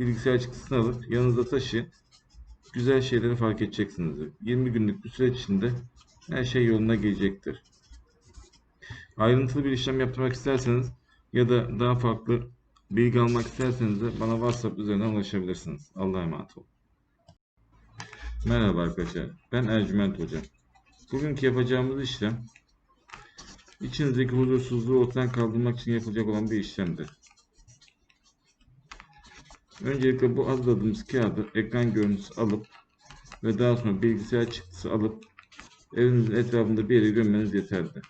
bilgisayar çıktısını alıp yanınızda taşıyın. Güzel şeyleri fark edeceksiniz. 20 günlük bir süreç içinde her şey yoluna gelecektir. Ayrıntılı bir işlem yaptırmak isterseniz ya da daha farklı bilgi almak isterseniz de bana WhatsApp üzerinden ulaşabilirsiniz. Allah'a emanet olun. Merhaba arkadaşlar. Ben Ercüment Hoca. Bugünkü yapacağımız işlem içinizdeki huzursuzluğu ortadan kaldırmak için yapılacak olan bir işlemdir. Öncelikle bu hazırladığımız kağıdı ekran görüntüsü alıp ve daha sonra bilgisayar çıktısı alıp evinizin etrafında bir yere gömmeniz yeterli.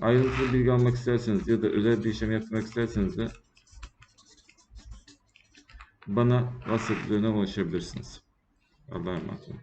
Ayrıntılı bilgi almak isterseniz ya da özel bir işlem yapmak isterseniz de bana WhatsApp ulaşabilirsiniz. Allah'a emanet olun.